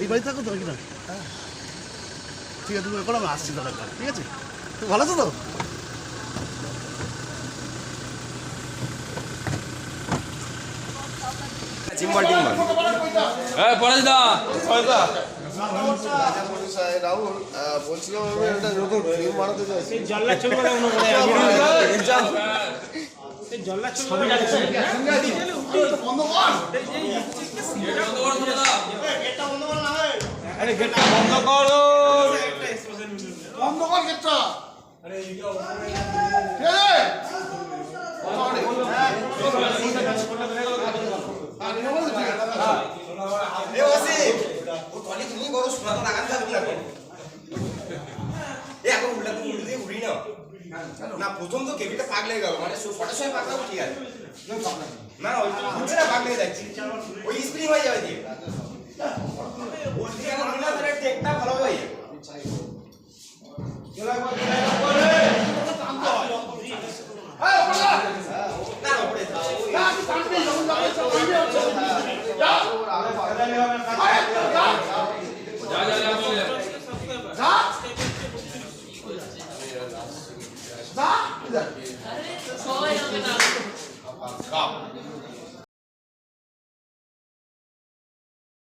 এই বাড়ি থাকো তো নাকি না। ঠিক আছে তুমি এখন আমি আসছি দাদা ঠিক আছে? তো ভালো আছো তো? চিম্বল টিম্বল হ্যাঁ রাহুল বলছিলাম আমি একটা নতুন ফিল্ম বানাতে চাইছি। বন্ধ করো বন্ধ কর। গেটটা ও টলি তুমি করো লাগান যাবে না এ এখন উল্টা তুমি উল্টে উড়ি না না প্রথম তো কেবিটা পাগলে গেল মানে ফটোর সময় পাকলাম ঠিক আছে। না ওই ঘুরছে না পাগলে যাচ্ছি। ওই স্প্রিং হয়ে যাবে দিয়ে। আমার টেকটা ভালো হয়ে যাবে। かわいけ。カパな。